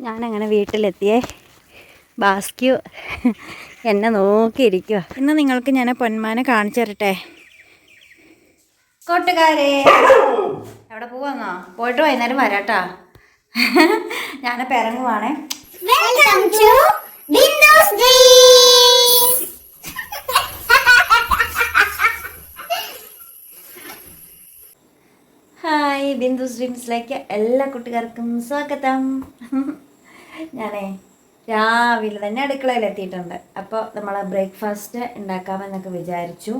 ഞാനങ്ങനെ വീട്ടിലെത്തിയേ. ബാസ്ക്യു എന്നെ നോക്കിയിരിക്കുക ഇന്ന് നിങ്ങൾക്ക് ഞാൻ പൊന്മാനെ കാണിച്ചു തരട്ടെ. കൂട്ടുകാരെ. എവിടെ പോവാന്നോ? പോയിട്ട് വൈകുന്നേരം വരാട്ടാ. ഞാനിപ്പോൾ ഇറങ്ങുവാണേ Welcome to Windows Dreams! Hi Bindu ഡ്രീംസിലേക്ക് എല്ലാ കുട്ടികൾക്കും സ്വാഗതം. ഞാനേ രാവിലെ തന്നെ അടുക്കളയിൽ എത്തിയിട്ടുണ്ട്. അപ്പോൾ നമ്മൾ ബ്രേക്ക്ഫാസ്റ്റ് ഉണ്ടാക്കാമെന്നൊക്കെ വിചാരിച്ചു.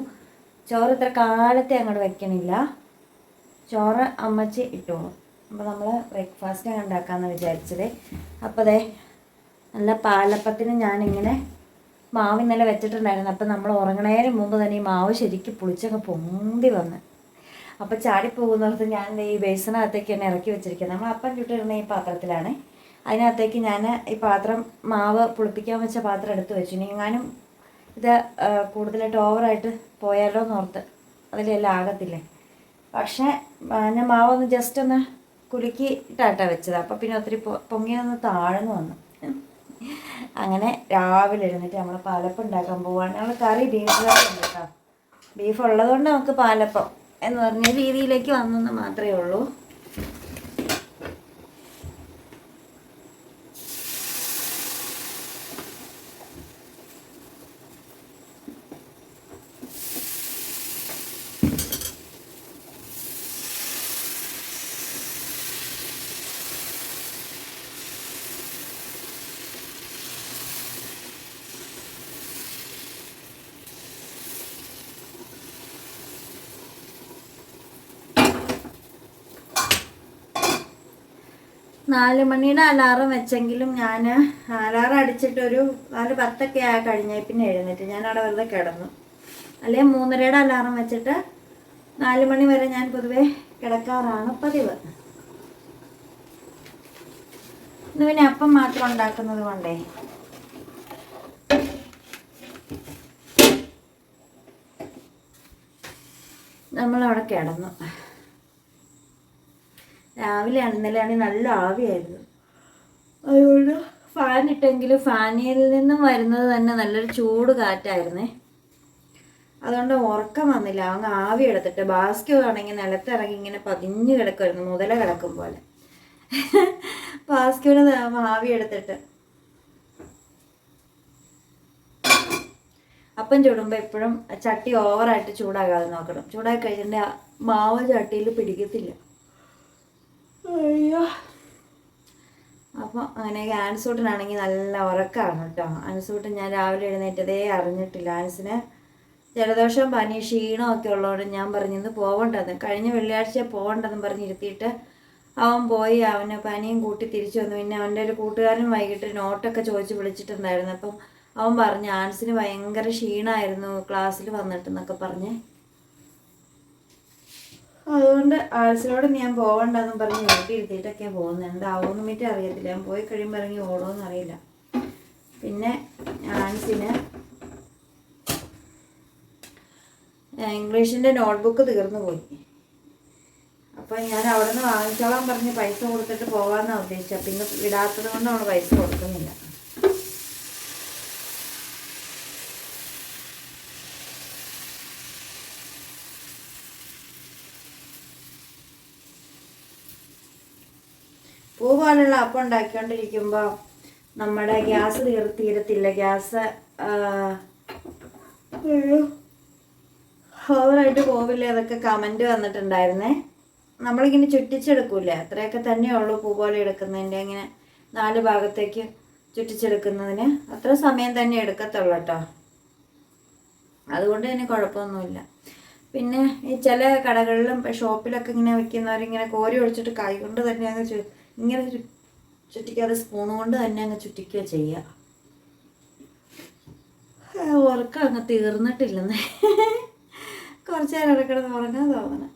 ചോറ് ഇത്ര കാലത്തെ അങ്ങോട്ട് വെക്കണില്ല. ചോറ് അമ്മച്ചി ഇട്ടോളൂ അപ്പോൾ നമ്മൾ ബ്രേക്ക്ഫാസ്റ്റ് ഉണ്ടാക്കാമെന്ന് വിചാരിച്ചത്. അപ്പോൾ അതെ നല്ല പാലപ്പത്തിന് ഞാനിങ്ങനെ മാവ് ഇന്നലെ വെച്ചിട്ടുണ്ടായിരുന്നു. അപ്പോൾ നമ്മൾ ഉറങ്ങണേന് മുമ്പ് തന്നെ ഈ മാവ് ശരിക്കും പുളിച്ചൊക്കെ പൊന്തി വന്ന്. അപ്പോൾ ചാടിപ്പോകുന്നിടത്ത് ഞാൻ ഈ ബേസിനകത്തേക്ക് തന്നെ ഇറക്കി വെച്ചിരിക്കുന്നത് നമ്മൾ അപ്പം ചുട്ടിരുന്ന ഈ പാത്രത്തിലാണ്. അതിനകത്തേക്ക് ഞാൻ ഈ പാത്രം മാവ് പുളിപ്പിക്കാൻ വെച്ച പാത്രം എടുത്ത് വെച്ചു. ഇനി എങ്ങാനും ഇത് കൂടുതലായിട്ട് ഓവറായിട്ട് പോയാലോ എന്ന് ഓർത്ത് അതിലെല്ലാം ആകത്തില്ലേ? പക്ഷേ ഞാൻ മാവൊന്ന് ജസ്റ്റ് ഒന്ന് കുലുക്കി ഇട്ടാട്ടാ വെച്ചത്. അപ്പോൾ പിന്നെ ഒത്തിരി പൊങ്ങിയൊന്ന് താഴ്ന്നു വന്നു. അങ്ങനെ രാവിലെ എഴുന്നേറ്റ് നമ്മൾ പാലപ്പം ഉണ്ടാക്കാൻ പോവാണ്. ഞങ്ങൾ കറി ബീഫ് കറി കേട്ടോ ബീഫ് ഉള്ളതുകൊണ്ട് നമുക്ക് പാലപ്പം എന്ന് പറഞ്ഞ രീതിയിലേക്ക് വന്നെന്ന് മാത്രമേ ഉള്ളൂ. നാല് മണിയുടെ അലാറം വെച്ചെങ്കിലും ഞാൻ അലാറം അടിച്ചിട്ടൊരു നാല് പത്തൊക്കെ ആ കഴിഞ്ഞാൽ പിന്നെ എഴുന്നേറ്റ്. ഞാൻ അവിടെ വെറുതെ കിടന്നു. അല്ലെങ്കിൽ മൂന്നരയുടെ അലാറം വെച്ചിട്ട് നാല് മണി വരെ ഞാൻ പൊതുവെ കിടക്കാറാണ് പതിവ്. ഇന്ന് പിന്നെ അപ്പം മാത്രം ഉണ്ടാക്കുന്നത് കൊണ്ടേ. നമ്മളവിടെ കിടന്നു. രാവിലെ ഇന്നലെയാണെങ്കിൽ നല്ല ആവിയായിരുന്നു. അതുകൊണ്ട് ഫാൻ ഇട്ടെങ്കിലും ഫാനിൽ നിന്നും വരുന്നത് തന്നെ നല്ലൊരു ചൂട് കാറ്റായിരുന്നേ. അതുകൊണ്ട് ഉറക്കം വന്നില്ല അങ്ങ് ആവി എടുത്തിട്ട് ബാസ്ക്യോ ആണെങ്കിൽ നിലത്തിറങ്ങി ഇങ്ങനെ പതിഞ്ഞു കിടക്കുമായിരുന്നു മുതല കിടക്കും പോലെ. ബാസ്കോന് ആവി എടുത്തിട്ട്. അപ്പം ചൂടുമ്പോൾ എപ്പോഴും ചട്ടി ഓവറായിട്ട് ചൂടാകാതെ നോക്കണം. ചൂടാക്കി കഴിഞ്ഞിട്ട് ആ മാവ് ചട്ടിയിൽ പിടിക്കത്തില്ല. അയ്യോ. അപ്പോൾ അങ്ങനെ ആൻസൂട്ടനാണെങ്കിൽ നല്ല ഉറക്കമാണ് കേട്ടോ ആൻസൂട്ടൻ ഞാൻ രാവിലെ എഴുന്നേറ്റതേ അറിഞ്ഞിട്ടില്ല. ആൻസിന് ജലദോഷം പനി ക്ഷീണം ഒക്കെ ഉള്ളതുകൊണ്ട് ഞാൻ പറഞ്ഞു ഇന്ന് പോകണ്ടെന്ന് കഴിഞ്ഞ വെള്ളിയാഴ്ച പോകണ്ടെന്ന് പറഞ്ഞിരുത്തിയിട്ട് അവൻ പോയി അവന് പനിയും കൂട്ടി തിരിച്ചു വന്നു. പിന്നെ അവന്റെ ഒരു കൂട്ടുകാരൻ വൈകിട്ട് നോട്ടൊക്കെ ചോദിച്ച് വിളിച്ചിട്ടുണ്ടായിരുന്നു. അപ്പം അവൻ പറഞ്ഞു ആൻസിന് ഭയങ്കര ക്ഷീണമായിരുന്നു ക്ലാസ്സിൽ വന്നിട്ടെന്നൊക്കെ പറഞ്ഞ്. അതുകൊണ്ട് ആഴ്ചയിലോട് ഞാൻ പോകണ്ടെന്നും പറഞ്ഞ് വീട്ടിലിരുത്തിയിട്ടൊക്കെയാണ് പോകുന്നത് എന്താവുമെന്ന് മറ്റേ അറിയത്തില്ല. ഞാൻ പോയി കഴിയുമ്പോൾ ഇറങ്ങി ഓടുമെന്ന് അറിയില്ല. പിന്നെ ആൻസിന് ഇംഗ്ലീഷിന്റെ നോട്ട്ബുക്ക് തീർന്നു പോയി. അപ്പം ഞാൻ അവിടെ നിന്ന് വാങ്ങിച്ചോളാൻ പറഞ്ഞ് പൈസ കൊടുത്തിട്ട് പോകാമെന്നാണ് ഉദ്ദേശിച്ചത് പിന്നെ വിടാത്തത് കൊണ്ട് അവൾ പൈസ കൊടുക്കുന്നില്ല. പൂ പോലുള്ള അപ്പം ഉണ്ടാക്കിക്കൊണ്ടിരിക്കുമ്പോൾ നമ്മുടെ ഗ്യാസ് തീർ തീരത്തില്ല ഗ്യാസ് ഓവറായിട്ട് പോവില്ല അതൊക്കെ കമന്റ് വന്നിട്ടുണ്ടായിരുന്നേ. നമ്മളിങ്ങനെ ചുറ്റിച്ചെടുക്കൂലേ അത്രയൊക്കെ തന്നെ ഉള്ളൂ പൂ പോലെ എടുക്കുന്നതിന്റെ ഇങ്ങനെ നാല് ഭാഗത്തേക്ക് ചുറ്റിച്ചെടുക്കുന്നതിന്. അത്ര സമയം തന്നെ എടുക്കത്തുള്ളൂ കേട്ടോ. അതുകൊണ്ട് തന്നെ കുഴപ്പമൊന്നുമില്ല. പിന്നെ ഈ ചില കടകളിലും ഷോപ്പിലൊക്കെ ഇങ്ങനെ വയ്ക്കുന്നവരിങ്ങനെ കോരി ഒഴിച്ചിട്ട് കൈ കൊണ്ട് തന്നെ അങ്ങ് ഇങ്ങനെ ചുറ്റിക്കാതെ സ്പൂൺ കൊണ്ട് തന്നെ അങ്ങ് ചുറ്റിക്കുക ചെയ്യുക ഉറക്കം അങ്ങ് തീർന്നിട്ടില്ലെന്നേ. കുറച്ച് നേരം ഇടക്കിടന്ന് ഉറങ്ങാൻ തോന്നണം.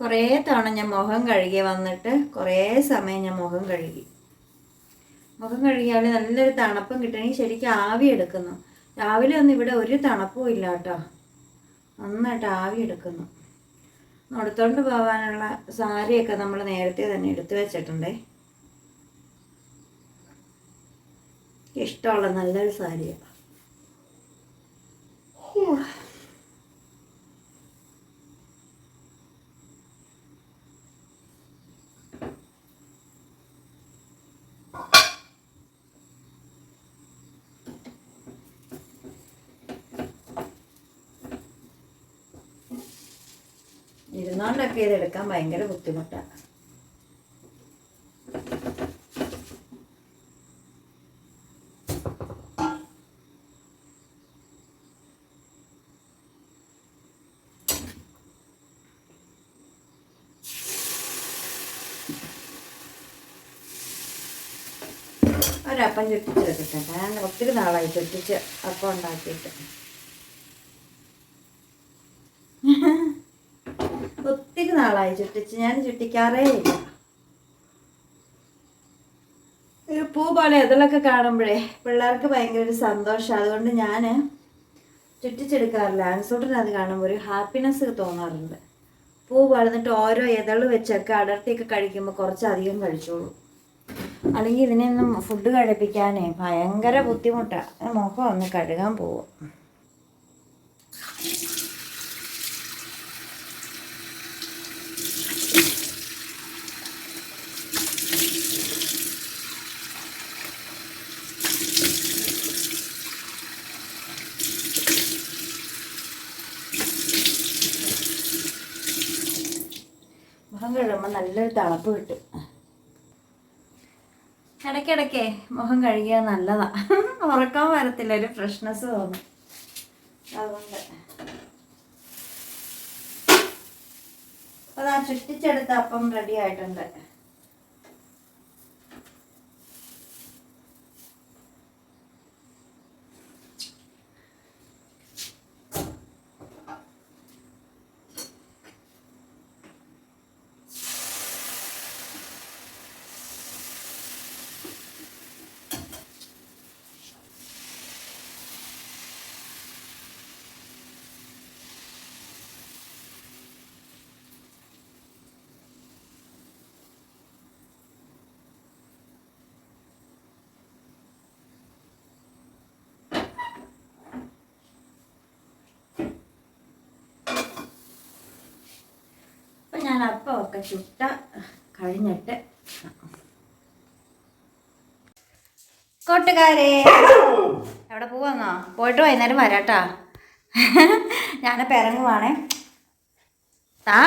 കുറേ തവണ ഞാൻ മുഖം കഴുകി വന്നിട്ട് കുറേ സമയം ഞാൻ മുഖം കഴുകി. മുഖം കഴുകിയാൽ നല്ലൊരു തണുപ്പും കിട്ടണമെങ്കിൽ ശരിക്കും ആവി എടുക്കുന്നു. രാവിലെ ഒന്നും ഇവിടെ ഒരു തണുപ്പും ഇല്ല കേട്ടോ നന്നായിട്ട് ആവി എടുക്കുന്നു. എടുത്തോണ്ട് പോകാനുള്ള സാരിയൊക്കെ നമ്മൾ നേരത്തെ തന്നെ എടുത്തു വെച്ചിട്ടുണ്ടേ. ഇഷ്ടമുള്ള നല്ലൊരു സാരിയാണ് ഇരുന്നോണ്ടൊക്കെ ഇത് എടുക്കാൻ ഭയങ്കര ബുദ്ധിമുട്ടാണ് ഒരപ്പം ചുറ്റിച്ചെടുക്കട്ടെ. ഞാൻ ഒത്തിരി നാളായി ചുറ്റിച്ച് അപ്പം ഉണ്ടാക്കിയിട്ട്. ഒത്തിരി നാളായി. ചുറ്റിച്ച് ഞാൻ ചുറ്റിക്കാറേ ഇല്ല. ഒരു പൂ പോലെ ഇതിലൊക്കെ കാണുമ്പോഴേ പിള്ളേർക്ക് ഭയങ്കര ഒരു സന്തോഷം. അതുകൊണ്ട് ഞാൻ ചുറ്റിച്ചെടുക്കാറില്ല ആൻസൂട്ടിന് അത് കാണുമ്പോൾ ഒരു ഹാപ്പിനെസ് തോന്നാറുണ്ട്. പൂ വളർന്നിട്ട് ഓരോ ഇതൾ വെച്ചൊക്കെ അടർത്തിയൊക്കെ കഴിക്കുമ്പോൾ കുറച്ചധികം കഴിച്ചോളൂ. അല്ലെങ്കിൽ ഇതിനെയൊന്നും ഫുഡ് കഴിപ്പിക്കാനേ ഭയങ്കര ബുദ്ധിമുട്ടാണ് മുഖം ഒന്ന് കഴുകാൻ പോവും. കഴുകുമ്പോൾ നല്ലൊരു തണുപ്പ് കിട്ടും. ഇടയ്ക്കിടയ്ക്ക് മുഖം കഴുകിയാൽ നല്ലതാ. ഉറക്കം വരത്തില്ല ഒരു ഫ്രഷ്നെസ് തോന്നും. അതുകൊണ്ട്. അപ്പോൾ ഞാൻ ചുറ്റിച്ചെടുത്ത അപ്പം റെഡി ആയിട്ടുണ്ട് അപ്പം ഞാൻ അപ്പമൊക്കെ ചുട്ട കഴിഞ്ഞിട്ട് കൂട്ടുകാരെ. എവിടെ പോവാന്നോ? പോയിട്ട് വൈകുന്നേരം വരാട്ടാ. ഞാൻ ഇറങ്ങുവാണേ. താ.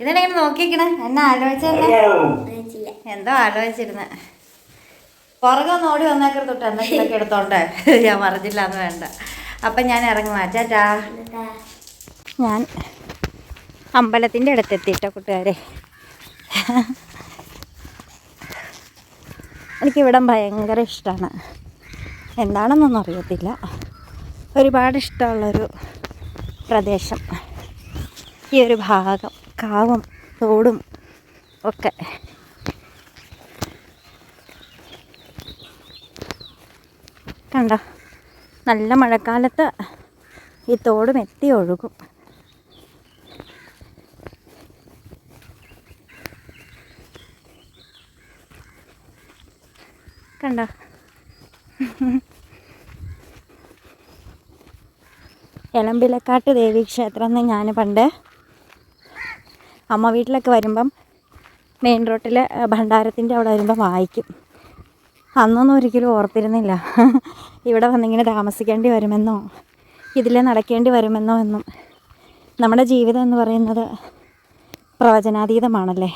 ഇതെങ്ങനെ നോക്കിക്കണേ എന്നെ ആലോചിച്ചല്ലേ. എന്തോ ആലോചിച്ചിരുന്നെ. പുറകെ ഒന്ന് ഓടി വന്നേക്കർ തൊട്ട് എന്തെങ്കിലുമൊക്കെ എടുത്തോണ്ട്. ഞാൻ പറഞ്ഞില്ല എന്ന് വേണ്ട. അപ്പം ഞാൻ ഇറങ്ങുവാ. ചാറ്റാ ഞാൻ അമ്പലത്തിന്റെ അടുത്തെത്തിയിട്ടോ കൂട്ടുകാരെ. എനിക്കിവിടം ഭയങ്കര ഇഷ്ടമാണ് എന്താണെന്നൊന്നും അറിയത്തില്ല. ഒരുപാട് ഇഷ്ടമുള്ളൊരു പ്രദേശം. ഈ ഒരു ഭാഗം കാവും തോടും ഒക്കെ. കണ്ടോ? നല്ല മഴക്കാലത്ത് ഈ തോടും എത്തി ഒഴുകും. കണ്ടോ. എളമ്പിലക്കാട്ട് ദേവി ക്ഷേത്രം എന്ന് ഞാൻ പണ്ട് അമ്മ വീട്ടിലൊക്കെ വരുമ്പം മെയിൻ റോട്ടിൽ ഭണ്ഡാരത്തിന്റെ അവിടെ വരുമ്പം വായിക്കും. അന്നൊന്നും ഒരിക്കലും ഓർത്തിരുന്നില്ല. ഇവിടെ വന്നിങ്ങനെ താമസിക്കേണ്ടി വരുമെന്നോ ഇതിലെ നടക്കേണ്ടി വരുമെന്നോ എന്നും. നമ്മുടെ ജീവിതം എന്ന് പറയുന്നത് പ്രവചനാതീതമാണല്ലേ?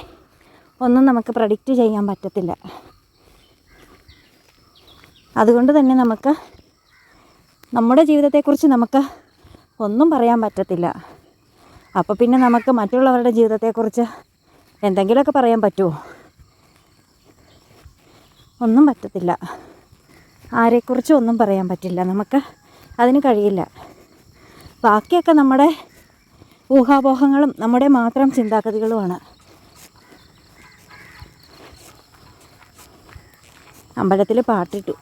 ഒന്നും നമുക്ക് പ്രഡിക്റ്റ് ചെയ്യാൻ പറ്റത്തില്ല. അതുകൊണ്ട് തന്നെ നമുക്ക് നമ്മുടെ ജീവിതത്തെക്കുറിച്ച് നമുക്ക് ഒന്നും പറയാൻ പറ്റത്തില്ല. അപ്പോൾ പിന്നെ നമുക്ക് മറ്റുള്ളവരുടെ ജീവിതത്തെക്കുറിച്ച് എന്തെങ്കിലുമൊക്കെ പറയാൻ പറ്റുമോ? ഒന്നും പറ്റത്തില്ല. ആരെക്കുറിച്ചും ഒന്നും പറയാൻ പറ്റില്ല. നമുക്ക് അതിന് കഴിയില്ല. ബാക്കിയൊക്കെ നമ്മുടെ ഊഹാപോഹങ്ങളും നമ്മുടെ മാത്രം ചിന്താഗതികളുമാണ്. അമ്പലത്തിൽ പാട്ടിട്ടു.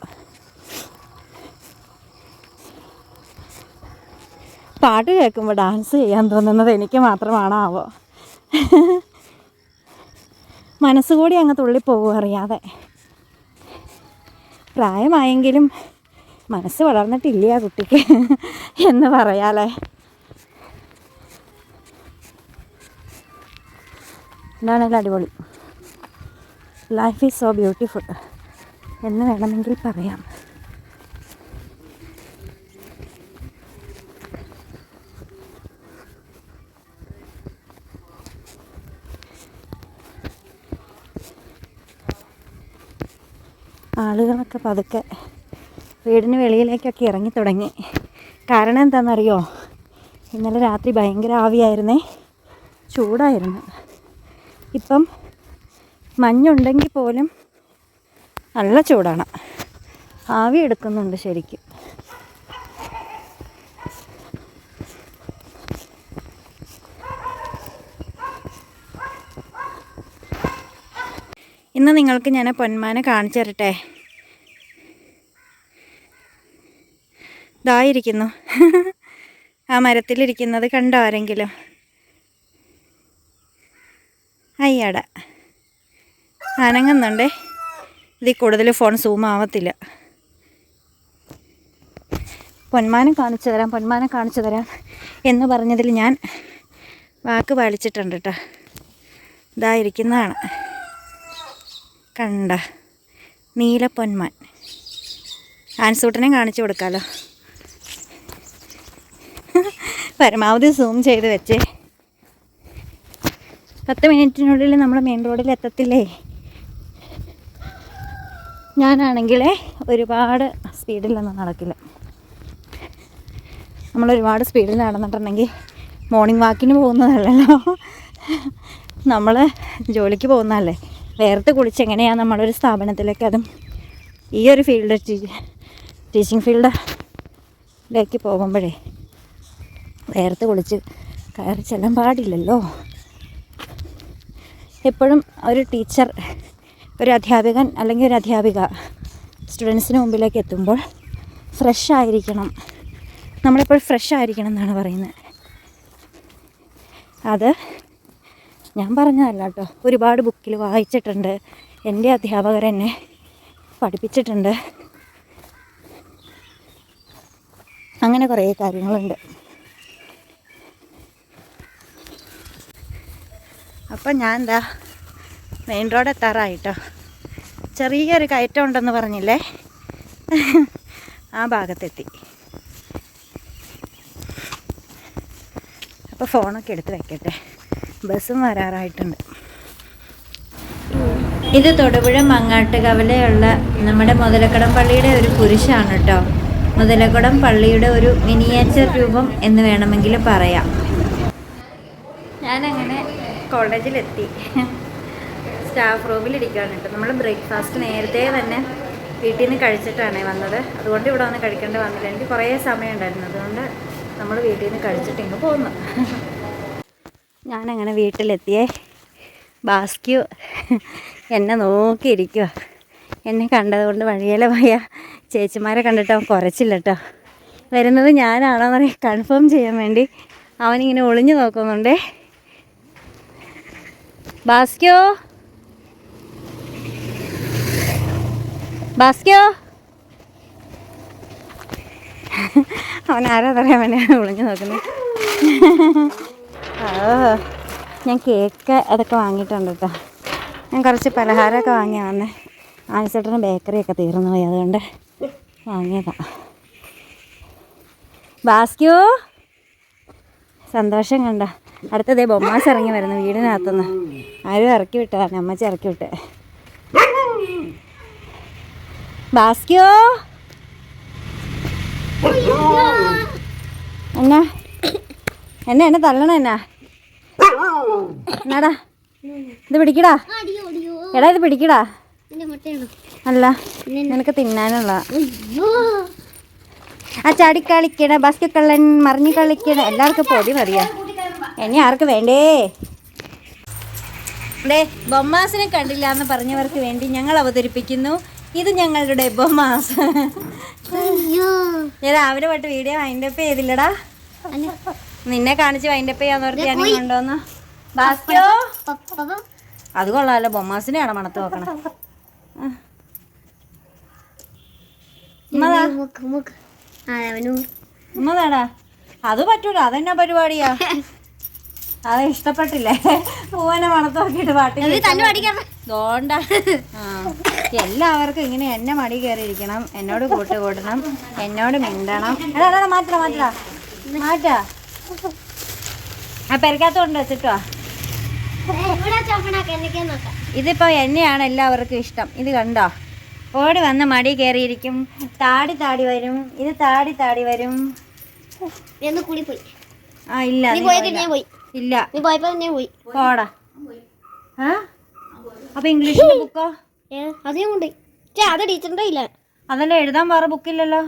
പാട്ട് കേൾക്കുമ്പോൾ ഡാൻസ് ചെയ്യാൻ തോന്നുന്നത് എനിക്ക് മാത്രമാണോ ആവോ മനസ്സുകൂടി അങ്ങ് തുള്ളിപ്പോകും അറിയാതെ. പ്രായമായെങ്കിലും മനസ്സ് വളർന്നിട്ടില്ല കുട്ടിക്ക് എന്ന് പറയാലേ. എന്താണെങ്കിലും അടിപൊളി. ലൈഫ് ഈസ് സോ ബ്യൂട്ടിഫുൾ എന്ന് വേണമെങ്കിൽ പറയാം. ആളുകളൊക്കെ പതുക്കെ വീടിന് വെളിയിലേക്കൊക്കെ ഇറങ്ങി തുടങ്ങി. കാരണം എന്താണെന്നറിയോ? ഇന്നലെ രാത്രി ഭയങ്കര ആവിയായിരുന്നേ. ചൂടായിരുന്നു. ഇപ്പം മഞ്ഞുണ്ടെങ്കിൽ പോലും നല്ല ചൂടാണ്. ആവി എടുക്കുന്നുണ്ട് ശരിക്കും. ഇന്ന് നിങ്ങൾക്ക് ഞാൻ പൊന്മാനെ കാണിച്ചു തരട്ടെ? ഇതായിരിക്കുന്നു. ആ മരത്തിലിരിക്കുന്നത് കണ്ടോ ആരെങ്കിലും? അയ്യട. അനങ്ങുന്നുണ്ടേ. ഇതിൽ കൂടുതൽ ഫോൺ സൂം ആവത്തില്ല. പൊന്മാനം കാണിച്ചു തരാം പൊന്മാനം കാണിച്ചു തരാം എന്ന് പറഞ്ഞതിൽ ഞാൻ വാക്ക് പാലിച്ചിട്ടുണ്ട് കേട്ടോ. ഇതായിരിക്കുന്നതാണ്. കണ്ട നീല പൊന്മാൻ ആൻസൂട്ടനെ കാണിച്ചു കൊടുക്കാമല്ലോ പരമാവധി സൂം ചെയ്ത് വെച്ചേ. പത്ത് മിനിറ്റിനുള്ളിൽ നമ്മൾ മെയിൻ റോഡിൽ എത്തത്തില്ലേ? ഞാനാണെങ്കിൽ ഒരുപാട് സ്പീഡിലൊന്നും നടക്കില്ല. നമ്മൾ ഒരുപാട് സ്പീഡിൽ നടന്നിട്ടുണ്ടെങ്കിൽ മോർണിംഗ് വാക്കിന് പോകുന്നതല്ലല്ലോ. നമ്മൾ ജോലിക്ക് പോകുന്നതല്ലേ? വേർത്ത് കുളിച്ച് എങ്ങനെയാണ് നമ്മളൊരു സ്ഥാപനത്തിലേക്ക് അതും ഈ ഒരു ഫീൽഡ് ടീച്ചിങ് ഫീൽഡിലേക്ക് പോകുമ്പോഴേ? വേർത്ത് കുളിച്ച് കയറി ചെല്ലാൻ പാടില്ലല്ലോ. എപ്പോഴും ഒരു ടീച്ചർ ഒരു അധ്യാപകൻ അല്ലെങ്കിൽ ഒരു അധ്യാപിക സ്റ്റുഡൻസിന് മുമ്പിലേക്ക് എത്തുമ്പോൾ ഫ്രഷ് ആയിരിക്കണം. നമ്മളെപ്പോഴും ഫ്രഷ് ആയിരിക്കണം എന്നാണ് പറയുന്നത്. അത് ഞാൻ പറഞ്ഞതല്ല കേട്ടോ. ഒരുപാട് ബുക്കിൽ വായിച്ചിട്ടുണ്ട്. എന്റെ അധ്യാപകർ എന്നെ പഠിപ്പിച്ചിട്ടുണ്ട്. അങ്ങനെ കുറേ കാര്യങ്ങളുണ്ട്. അപ്പം ഞാൻ എന്താ മെയിൻ റോഡ് എത്താറായിട്ടോ. ചെറിയൊരു കയറ്റം ഉണ്ടെന്ന് പറഞ്ഞില്ലേ? ആ ഭാഗത്തെത്തി. അപ്പോൾ ഫോണൊക്കെ എടുത്ത് വെക്കട്ടെ. ബസ്സും വരാറായിട്ടുണ്ട്. ഇത് തൊടുപുഴ മങ്ങാട്ട് കവലയുള്ള നമ്മുടെ മുതലക്കടം പള്ളിയുടെ ഒരു കുരിശാണ് കേട്ടോ മുതലക്കുടം പള്ളിയുടെ ഒരു മിനിയേച്ചർ രൂപം എന്ന് വേണമെങ്കിൽ പറയാം. കോളേജിലെത്തി. സ്റ്റാഫ് റൂമിലിരിക്കുകയാണ് കേട്ടോ. നമ്മൾ ബ്രേക്ക്ഫാസ്റ്റ് നേരത്തെ തന്നെ വീട്ടിൽ നിന്ന് കഴിച്ചിട്ടാണ് വന്നത്. അതുകൊണ്ട് ഇവിടെ വന്ന് കഴിക്കേണ്ടി വന്നില്ല. എനിക്ക് കുറേ സമയം ഉണ്ടായിരുന്നു അതുകൊണ്ട് നമ്മൾ വീട്ടിൽ നിന്ന് കഴിച്ചിട്ട് ഇങ്ങ് പോന്നു. ഞാനങ്ങനെ വീട്ടിലെത്തിയേ ബാസ്ക്യു എന്നെ നോക്കിയിരിക്കുക എന്നെ കണ്ടതുകൊണ്ട് വഴിയിലെ പോയ ചേച്ചിമാരെ കണ്ടിട്ട് അവൻ കുറച്ചില്ല കേട്ടോ. വരുന്നത് ഞാനാണോന്ന് അറിയാൻ കൺഫേം ചെയ്യാൻ വേണ്ടി അവനിങ്ങനെ ഒളിഞ്ഞു നോക്കുന്നുണ്ടേ. ബാസ്ക്യോ ബാസ്ക്യോ അവൻ ആരാ പറയാൻ വേണ്ടിയാണ് ഒളിഞ്ഞു നോക്കുന്നത്? ഞാൻ കേക്ക് അതൊക്കെ വാങ്ങിയിട്ടുണ്ട് കേട്ടോ ഞാൻ കുറച്ച് പലഹാരമൊക്കെ വാങ്ങിയ വന്നേ. ആനിച്ചേട്ടന് ബേക്കറിയൊക്കെ തീർന്നു പോയി അതുകൊണ്ട് വാങ്ങിയതാ. ബാസ്ക്യോ? സന്തോഷം കണ്ട? അടുത്തതേ ബൊമ്മാസ് ഇറങ്ങി വരുന്നു വീടിനകത്തുനിന്ന്. ആരും ഇറക്കി വിട്ടതാണ് അമ്മച്ചി ഇറക്കി വിട്ടേ. ബാസ്കിയോ? എന്നാ? എന്നെ എന്നെ തള്ളണ എന്നാ? എന്നാടാ? ഇത് പിടിക്കടാ. എടാ ഇത് പിടിക്കടാ. അല്ല നിനക്ക് തിന്നാനുള്ള. ആ ചാടി കളിക്കണ ബാസ്കറ്റ് കള്ളൻ മറിഞ്ഞു കളിക്കണ എല്ലാവർക്കും പൊടി മതിയാ? ഇനി ആർക്ക് വേണ്ടേ? ദേ ബൊമ്മാസിനെ കണ്ടില്ല എന്ന് പറഞ്ഞവർക്ക് വേണ്ടി ഞങ്ങൾ അവതരിപ്പിക്കുന്നു. ഇത് ഞങ്ങളുടെ ബൊമ്മാസ്. ഞാൻ രാവിലെ തൊട്ട് വീഡിയോ വൈൻഡപ്പ് അപ്പ് ചെയ്തില്ലടാ. നിന്നെ കാണിച്ച് വൈൻഡപ്പ് ചെയ്യാന്ന് പറഞ്ഞ് ഞാൻ കൊണ്ടുവന്നു ബാസ്കോ അത് കൊള്ളാമല്ലോ ബൊമ്മാസിനെയാണ് മണത്ത് നോക്കണം. ഉമ്മതാടാ അത് പറ്റൂല അതെന്നാ പരിപാടിയാ? അത് ഇഷ്ടപ്പെട്ടില്ലേ? പൂവനെ മണത്ത് നോക്കിയിട്ട് പാട്ടി ദോണ്ട. എല്ലാവർക്കും ഇങ്ങനെ എന്നെ മടി കയറിയിരിക്കണം. എന്നോട് കൂട്ട് കൂട്ടണം. എന്നോട് മിണ്ടണം. എടാ എടാ മാറ്റാ മാറ്റാ മാറ്റാ. ആ പെരക്കാത്തോണ്ട് വെച്ചിട്ടോ. ഇതിപ്പോ എന്നെയാണ് എല്ലാവർക്കും ഇഷ്ടം. ഇത് കണ്ടോ? ഓടി വന്ന് മടി കയറിയിരിക്കും. താടി താടി വരും. ഇത് താടി താടി വരും. ആ ഇല്ല പോയി. ഇല്ല. നീ പോയപ്പോ തന്നെ പോയി. പോടാ. ആ? അപ്പൊ ഇംഗ്ലീഷിന്റെ ബുക്കോ അത് ഞാൻ കൊണ്ടുപോയി അത് ടീച്ചറിന്റെ ഇല്ല അതല്ല എഴുതാൻ വേറെ ബുക്കില്ലല്ലോ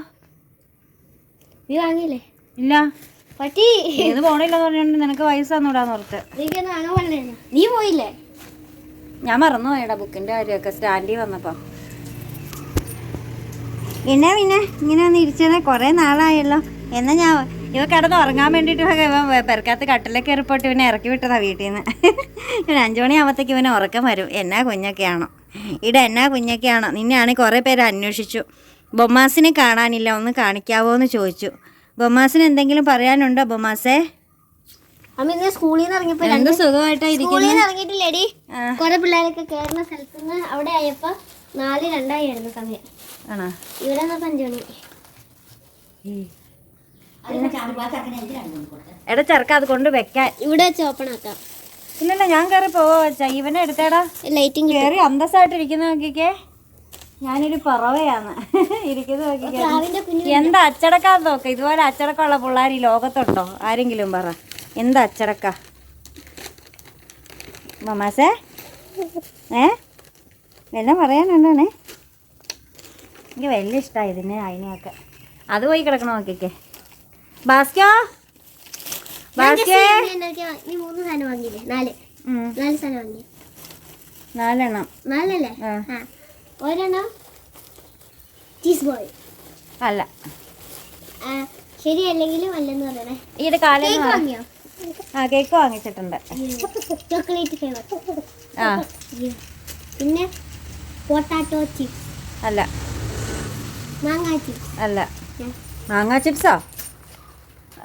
നീ വാങ്ങിയില്ലേ? ഇല്ല. പറ്റി. ഇത് പോണില്ലെന്ന് പറഞ്ഞോണ്ട് നിനക്ക് വയസ്സ് തന്നൂടാന്ന് ഓർത്ത്. നീ പോയില്ലേ? ഞാൻ മറന്നു പോയടാ ബുക്കിന്റെ കാര്യമൊക്കെ. സ്റ്റാൻഡി വന്നപ്പോ. പിന്നെ പിന്നെ ഇങ്ങനെ ഒന്ന് ഇരിച്ചത് കുറേ നാളായല്ലോ. എന്നാ ഞാൻ ഇവ കിടന്ന് ഉറങ്ങാൻ വേണ്ടിയിട്ട് ഇവൻ പെരക്കകത്ത് കട്ടിലൊക്കെ ഏർപ്പെട്ട് ഇവനെ ഇറക്കി വിട്ടതാ വീട്ടിൽ നിന്ന് ഒരു അഞ്ചു മണിയാകുമ്പോഴത്തേക്ക് ഇവനെ ഉറക്കം വരും. എന്നാ കുഞ്ഞൊക്കെയാണോ ഇവിടെ എന്നാ കുഞ്ഞൊക്കെയാണോ നിന്നെയാണെങ്കിൽ കുറേ പേര് അന്വേഷിച്ചു. ബൊമ്മാസിനെ കാണാനില്ല ഒന്ന് കാണിക്കാവോ എന്ന് ചോദിച്ചു. ബൊമ്മാസിന് എന്തെങ്കിലും പറയാനുണ്ടോ ബൊമ്മാസേ? അമ്മ സ്കൂളിൽ നിന്ന് ഇറങ്ങിയപ്പോ എന്ത് സുഖമായിട്ടാ സ്കൂളിൽ നിന്ന് ഇറങ്ങിയിട്ടില്ലേടി. കുറെ പിള്ളേരൊക്കെ കയറുന്ന സ്ഥലത്തുനിന്ന് അവിടെ ആയപ്പോ നാല് രണ്ടായിരുന്നു സമയം. ആണോ? ഇവിടെ അഞ്ചുമണി അഞ്ചു മണി. എടാ ചെറുക്ക അത് കൊണ്ട് വെക്കാൻ. ഇവിടെ വെച്ച് ഓപ്പൺ ആക്കാം. ഇല്ലല്ല ഞാൻ കയറി പോവാ. ഇവനെ എടുത്തേടാ. ലൈറ്റിംഗ് കയറി അന്തസ്സായിട്ട് ഇരിക്കുന്ന നോക്കിക്കേ. ഞാനൊരു പറവയാണ്. ഇരിക്കുന്ന നോക്കിക്കേ. എന്താ അച്ചടക്കാന്ന് നോക്ക. ഇതുപോലെ അച്ചടക്കമുള്ള പിള്ളേർ ഈ ലോകത്തുണ്ടോ? ആരെങ്കിലും പറ. എന്താ അച്ചടക്ക? മമാസേ? ഏ? വല്ല പറയാനുണ്ടോണേ എനിക്ക് വലിയ ഇഷ്ടമായി ഇതിനെ അതിനെയൊക്കെ അത് പോയി കിടക്കണം നോക്കിക്കേ. ബാസ്കോ? ബാസ്കേ? നീ മൂന്ന് സാധനം വാങ്ങിയില്ലേ? നാല്. നാല് സാധനം വാങ്ങി നാലെണ്ണം. നാലല്ലേ? ഒരെണ്ണം ചീസ് ബോയ് അല്ല. ശരിയല്ലെങ്കിലും അല്ലെന്ന് പറയണേ ഈയുടെ കാലം വാങ്ങിയോ? ആ കേക്ക് വാങ്ങിച്ചിട്ടുണ്ട്. ചോക്ലേറ്റ് ഫ്ലേവർ ആ. പിന്നെ പൊട്ടാറ്റോ ചിപ്സ് അല്ല. മാങ്ങ ചിപ്സ് അല്ല. മാങ്ങാ ചിപ്സോ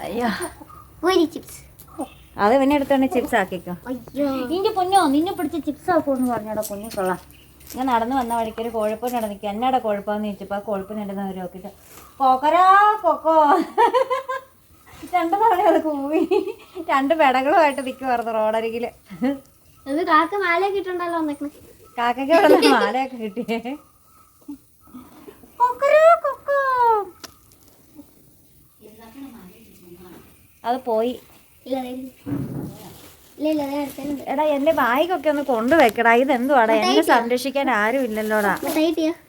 അയ്യോ. ഒരു ചിപ്സ്. അത് പിന്നെ എടുത്തോണ്ട് ചിപ്സ് ആക്കിക്കോ. അയ്യോ. നിന്റെ പൊന്നോ? നിന്നെ പിടിച്ച് ചിപ്സ് ആക്കുമെന്ന് പറഞ്ഞോടാ പൊന്നു കൊള്ളാം ഞാൻ നടന്നു വന്ന വഴിക്ക് ഒരു കുഴപ്പം നടന്നിക്കുക എന്നാടാ കുഴപ്പമെന്ന് ചോദിച്ചപ്പോൾ ആ കൊഴുപ്പ് നടന്നവർ നോക്കിയിട്ട് കൊക്കരാ കൊക്കോ രണ്ട് തവണ അത് കൂവി രണ്ട് പെടകളുമായിട്ട് നിൽക്കുമായിരുന്നു റോഡരികിൽ കാക്ക മാലയൊക്കെ ഇട്ടുണ്ടല്ലോ വന്നേക്കണേ? കാക്കയ്ക്ക് ഇവിടെ മാലയൊക്കെ കിട്ടിയേ. കൊക്കരോ അത് പോയി. എടാ എന്റെ ബാഗൊക്കെ ഒന്ന് കൊണ്ടുവെക്കടാ. ഇതെന്തുവാടാ? എന്നെ സംരക്ഷിക്കാൻ ആരും ഇല്ലല്ലോടാ.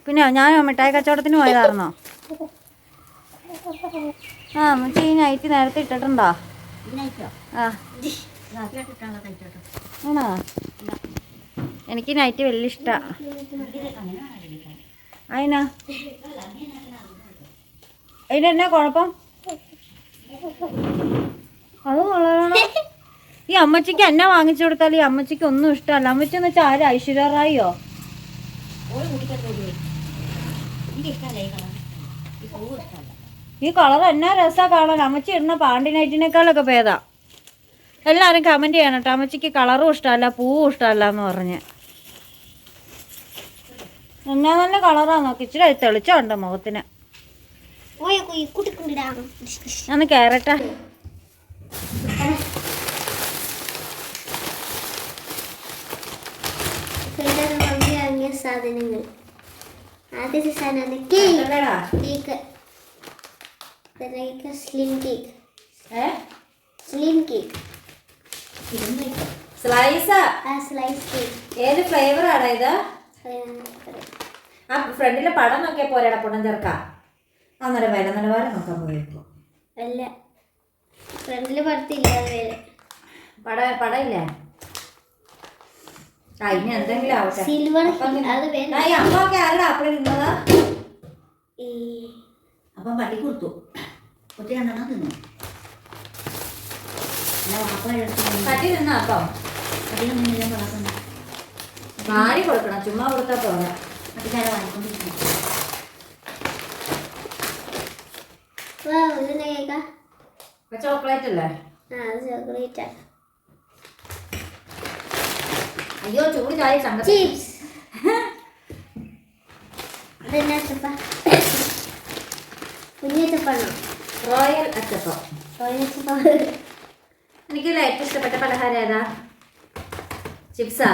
പിന്നെ ഞാൻ മിഠായി കച്ചവടത്തിന് പോയതായിരുന്നോ? ആ അമ്മച്ചി ഈ നൈറ്റ് നേരത്തെ ഇട്ടിട്ടുണ്ടോ? ആ. ആണോ? എനിക്ക് നൈറ്റ് വലിയ ഇഷ്ടമാണ് അതിനാ അതിനെന്നാ കുഴപ്പം? അത് വളരണം ഈ അമ്മച്ചിക്ക് എന്നാ വാങ്ങിച്ചു കൊടുത്താൽ ഈ അമ്മച്ചിക്ക് ഒന്നും ഇഷ്ടമല്ല. അമ്മച്ചി എന്ന് വെച്ചാൽ ആരും? ഐശ്വര്യ റായിയോ? ഈ കളർ എന്നാ രസാ കാണാൻ. അമ്മച്ചി ഇടുന്ന പാണ്ടി നൈറ്റിനേക്കാളൊക്കെ ഭേദാ. എല്ലാവരും കമന്റ് ചെയ്യണം കേട്ടോ അമ്മച്ചിക്ക് കളറും ഇഷ്ടമല്ല പൂവും ഇഷ്ടമല്ല എന്ന് പറഞ്ഞ്. എന്നാ നല്ല കളറാ നോക്കി. ഇച്ചിരി തെളിച്ചുണ്ട് മുഖത്തിന്. കയറട്ടെ വാങ്ങിയ സാധനങ്ങൾ. ആദ്യത്തെ സാധനമാണ് cake. Cake. Slim cake. Slim cake. സ്ലൈസാ. ആ സ്ലൈസ് കേക്ക്. ഏത് ഫ്ലേവറാണ് ഇത്? ആ ഫ്രണ്ടിലെ പടം നോക്കിയാൽ പോരാടാ പൊണ്ണം ചേർക്ക അന്നേരം വില നിലവാരം നോക്കാൻ പോയപ്പോ അല്ല ഫ്രണ്ടിൽ പടത്തില്ല പട പടയില്ല? ഇല്ലേ ആ ഇനി എന്തെങ്കിലും ആവട്ടെ. സിൽവർ അപ്പം അത് വേറെ ആ, ഈ അമ്മൊക്കെ ആരുടെ അപ്പഴ നിന്നതാ? ഈ അപ്പം പള്ളി കൊടുത്തു. ഒത്തിരി രണ്ടെണ്ണം തിന്നു കട്ടി നിന്നാ അപ്പം? മാറി കൊടുക്കണം ചുമ്മാ കൊടുത്താ പോരാ. മറ്റേ ഇതിന്റെ കേക്കാ ഇപ്പൊ ചോക്ലേറ്റ് അല്ലേ? അത് അയ്യോ ചൂട് ചായ ചിപ്സ് അതെന്നാ ചപ്പ കുഞ്ഞു ചപ്പാണോ റോയൽ അച്ചപ്പം. റോയൽ ചപ്പ എനിക്ക് ഏറ്റവും ഇഷ്ടപ്പെട്ട പലഹാരം ഏതാ? ചിപ്സാ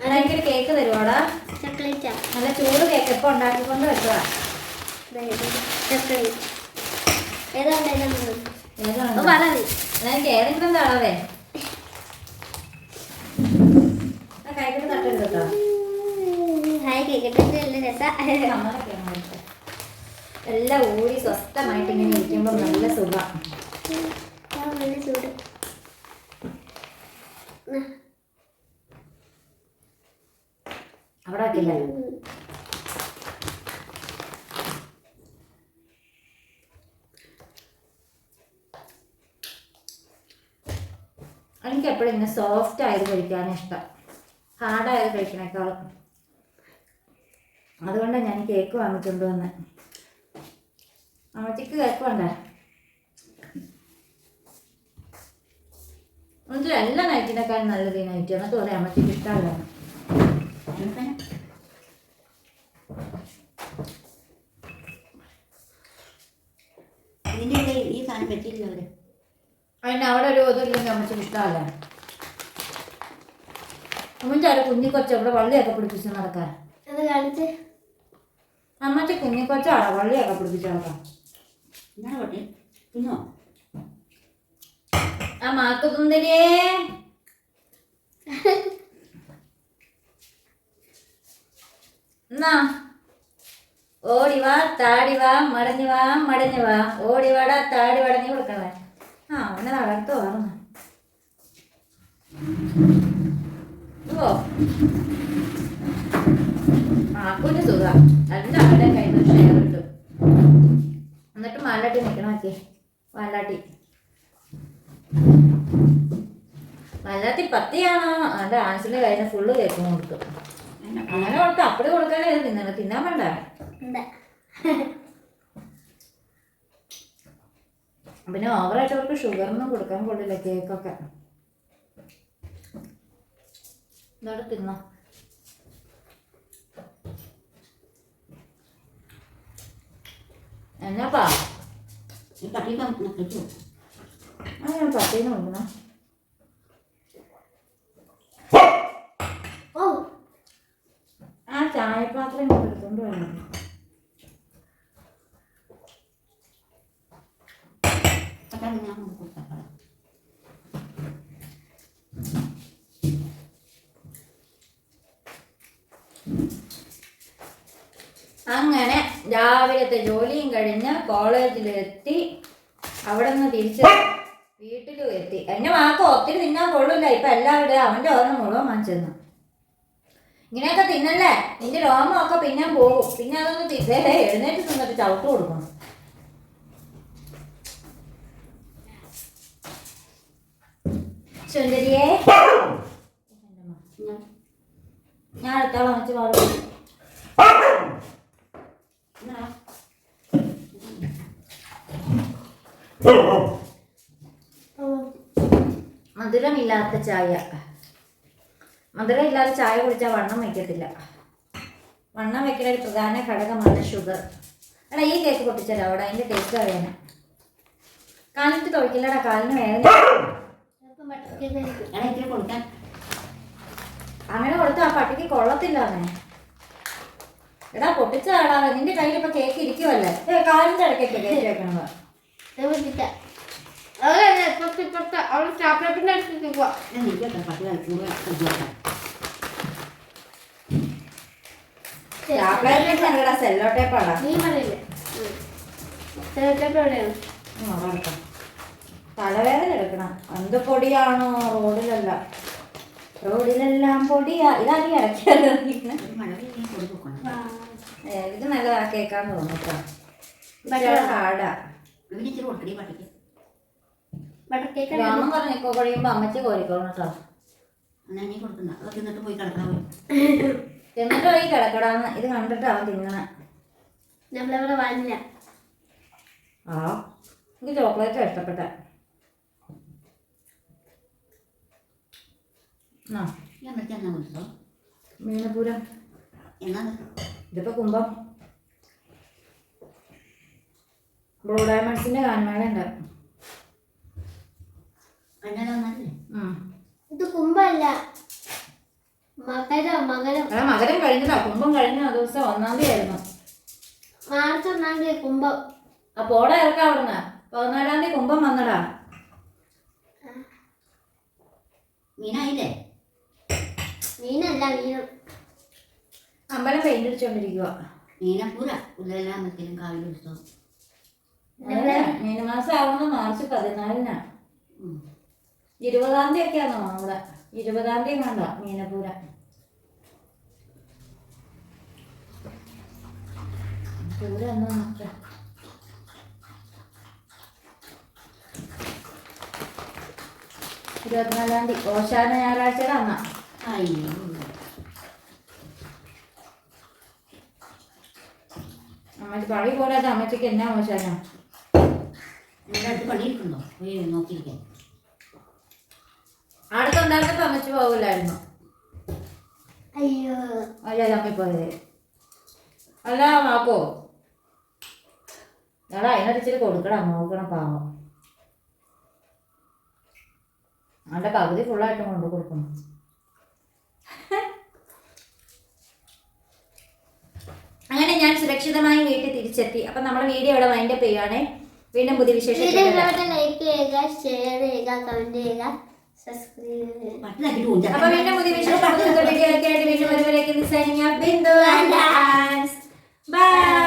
അതെനിക്കൊരു കേക്ക് തരുവാടാ? ചോക്ലേറ്റാ നല്ല ചൂട് കേക്ക് എപ്പോൾ ഉണ്ടാക്കിക്കൊണ്ട് വെച്ചതാ. ചോക്ലേറ്റ് അതെനിക്ക് ഏതെങ്കിലും താളവേ കൈകൊണ്ട് തട്ടരുത് കേട്ടോ. എല്ലാം ഊരി സ്വസ്ഥമായിട്ട് ഇങ്ങനെ ഇരിക്കുമ്പോൾ നല്ല സുഖം. അവിടെ വെക്കില്ലേ? എനിക്ക് എപ്പോഴും ഇങ്ങനെ സോഫ്റ്റ് ആയത് കഴിക്കാനാണ് ഇഷ്ടം. ഹാർഡായത് കഴിക്കണേക്കാളും. അതുകൊണ്ടാണ് ഞാൻ കേക്ക് വാങ്ങിച്ചുകൊണ്ട് വന്നത് അമ്മച്ചിക്ക് കേക്ക് വേണ്ടേ? എന്നിട്ട് എല്ലാ നൈറ്റിനേക്കാളും നല്ലത് ഈ നൈറ്റ് എന്ന് പറയാം അമ്മച്ചിക്ക് ഇഷ്ടമല്ല. ഇതിന്റെ ഈ സാധനം പറ്റിയില്ല അവർ അതിന് അവിടെ ഒരു ഇതില്ലെങ്കിൽ അമ്മച്ചിക്ക് ഇഷ്ടമല്ല അമ്മച്ചി ഒരു കുഞ്ഞിക്കൊച്ച ഇവിടെ വള്ളിയൊക്കെ പിടിപ്പിച്ച് നടക്കാൻ. അത് കാണിച്ച്. അമ്മച്ചി വള്ളിയൊക്കെ പിടിപ്പിച്ച് നടക്കാൻ? എന്താണ് പട്ടി? തിന്നോ? ആ മാക്ക് സുന്ദരിയേ എന്നാ? ഓടി വാ താടി വാ മടഞ്ഞു വാ മടഞ്ഞു വാ. ഓടി വാടാ താടി വടഞ്ഞു കൊടുക്കണേ. ആ അവനെ നടത്തു വാർന്നു ഓ. മാക്കൂന്റെ സുഖ. രണ്ടാളുടെ കയ്യിൽ നിന്ന് ഷെയർ കിട്ടും. എന്നിട്ട് മാലാട്ടി നിൽക്കണമൊക്കെ മാലാട്ടി. മാലാട്ടി പത്തിയാണോ? അതിന്റെ ആൻസിന്റെ കയ്യിൽ ഫുള്ള് കേൾക്കും കൊടുക്കും അങ്ങനെ കൊടുത്ത് അപ്പടി കൊടുക്കാനേ തിന്നണം തിന്നാൻ വേണ്ട എന്താ പിന്നെ ഓവറായിട്ട് അവർക്ക് ഷുഗറൊന്നും കൊടുക്കാൻ കൊള്ളില്ല കേക്കൊക്കെ ഇതോടെ തിന്നോ. എന്നാപ്പാ? ഈ കഴിച്ചു? അങ്ങനെ പട്ടീന്ന് കൊടുക്കണോ ഓ ആ ചായപാത്രം എടുത്തോണ്ട് വരണം. തക്കാളി ഞാൻ കൊടുക്കും തക്കാളി അങ്ങനെ രാവിലത്തെ ജോലിയും കഴിഞ്ഞ് കോളേജിലെത്തി. അവിടെ നിന്ന് തിരിച്ച് വീട്ടിലും എത്തി. എന്നെ വാക്ക് ഒത്തിരി തിന്നാൻ കൊള്ളില്ല. ഇപ്പൊ എല്ലാവരുടെയും അവന്റെ ഓർമ്മ മുഴുവൻ വാങ്ങിച്ചെന്നു. ഇങ്ങനെയൊക്കെ തിന്നല്ലേ? നിന്റെ രോമമൊക്കെ പിന്നെ പോകും. പിന്നെ അതൊന്ന് തിന്നേ എഴുന്നേറ്റ് തിന്നിട്ട് ചവിട്ട് കൊടുക്കണം. സുന്ദരിയേ. ഞാൻ അടുത്തോളം വെച്ച് പാടും. മധുരമില്ലാത്ത ചായ. മധുരം ഇല്ലാത്ത ചായ കുടിച്ചാൽ വണ്ണം വയ്ക്കത്തില്ല. വണ്ണം വയ്ക്കുന്ന ഒരു പ്രധാന ഘടകമാണ് ഷുഗർ എടാ ഈ കേക്ക് പൊട്ടിച്ചല്ലോ അവിടെ അതിന്റെ ടേസ്റ്റ് അറിയാനാ. കാലിട്ട് തൊഴിക്കില്ലടാ കാലിന് വേദന. ഇത്തിരി കൊടുക്കാൻ അങ്ങനെ കൊടുത്ത ആ പട്ടിക്ക് കൊള്ളത്തില്ല അവനെ. എടാ പൊട്ടിച്ചാടാ നിന്റെ കയ്യിൽ ഇപ്പൊ കേക്ക് ഇരിക്കുവല്ലേ? കാലിന്റെ ഇടയ്ക്കൊക്കെ കേക്ക് വെക്കണത്? പറ്റിച്ച ഇപ്പുറത്ത് ഇപ്പുറത്ത് അവൾ ചോക്ലേറ്റിന്റെ അടുത്തേക്ക് പോവാ. ഞാൻ നിൽക്കട്ടെ പട്ടി കൂടുതൽ കഴിച്ചോട്ടെ ചോക്ലേറ്റ് അല്ലടാ സെല്ലോ ടേപ്പാടാ നീ പറയില്ലേ? സെല്ലോട്ടേപ്പ് എവിടെയാണ് തലവേദന എടുക്കണം. എന്ത് പൊടിയാണോ റോഡിലല്ല. റോഡിലെല്ലാം പൊടിയാ. ഇതാണ് ഈ ഇത് നല്ലതാ. കേൾക്കാൻ തോന്നുന്നു. ഹാർഡാ. രാമൻ പറഞ്ഞോ കഴിയുമ്പോ അമ്മച്ചി കോരിക്കോളണം കേട്ടോ എന്നിട്ട് പോയി കിടക്കടാന്ന്? ഇത് കണ്ടിട്ട് അവൻ തിന്നണ. നമ്മളിവിടെ വല്ല ആ എനിക്ക് ചോക്ലേറ്റ് ഇഷ്ടപ്പെട്ട. ആ ഞാൻ വിളിച്ച എന്നാ വിളിച്ചോ മീനപൂരം എന്നാ ഇതിപ്പോ കുമ്പം. ബ്ലൂ ഡയമണ്ട്സിന്റെ ഗാനമേള ഉണ്ട് കണ്ടാലോ ഇത് കുമ്പല്ല. മകരം മകരം. അല്ല മകരം കഴിഞ്ഞതാ. കുംഭം കഴിഞ്ഞ ദിവസം ഒന്നാം തീയതി ആയിരുന്നു. മാർച്ച് ഒന്നാം തീയതി കുംഭം അപ്പൊ ഓടെ ഇറക്കാം അവിടുന്ന്. പതിനാലാം തീയതി കുംഭം വന്നടാ. മീനായില്ലേ? മീനല്ല മീനും. അമ്പലം പെയിന്റ് അടിച്ചോണ്ടിരിക്കുക മീനപ്പൂര ഉള്ളെല്ലാം കാവിൽ ഉത്സവം. മീനമാസം ആവുന്ന മാർച്ച് പതിനാലിനാണ്. ഇരുപതാം തീയതി ഒക്കെ ആണോ അവിടെ ഇരുപതാം തീയതി കണ്ടോ മീനപ്പൂര? പൂര എന്നാ നോക്കാം ഇരുപത്തിനാലാം തീയതി ഓശാന ഞായറാഴ്ച അന്നാ. അയ്യോ. അമ്മച്ചി പഴി പോരാതെ അമ്മച്ചിക്ക് എന്നാ അടുത്ത് പണിയിരിക്കുന്നുണ്ടോ പോയി നോക്കിയിരിക്കാൻ അടുത്തുണ്ടായിരുന്നപ്പോ അമ്മച്ചി പോകില്ലായിരുന്നു അയ്യോ. അയ്യോ തമ്മി പോയത്. അല്ല വാക്കോ എടാ അതിനൊരിച്ചിരി കൊടുക്കണം നോക്കണം പാവം. അവന്റെ പകുതി ഫുള്ളായിട്ട് കൊണ്ട് കൊടുക്കണം ഞാൻ സുരക്ഷിതമായി വീട്ടിൽ തിരിച്ചെത്തി. അപ്പൊ നമ്മുടെ വീഡിയോ ഇവിടെ വൈൻഡപ്പ് ചെയ്യുകയാണെ വീണ്ടും പുതിയ വിശേഷം ലൈക്ക് ചെയ്യുക ഷെയർ ചെയ്യുക ചെയ്യുക അപ്പൊ വീണ്ടും പുതിയ വിശേഷം വീഡിയോ ബൈ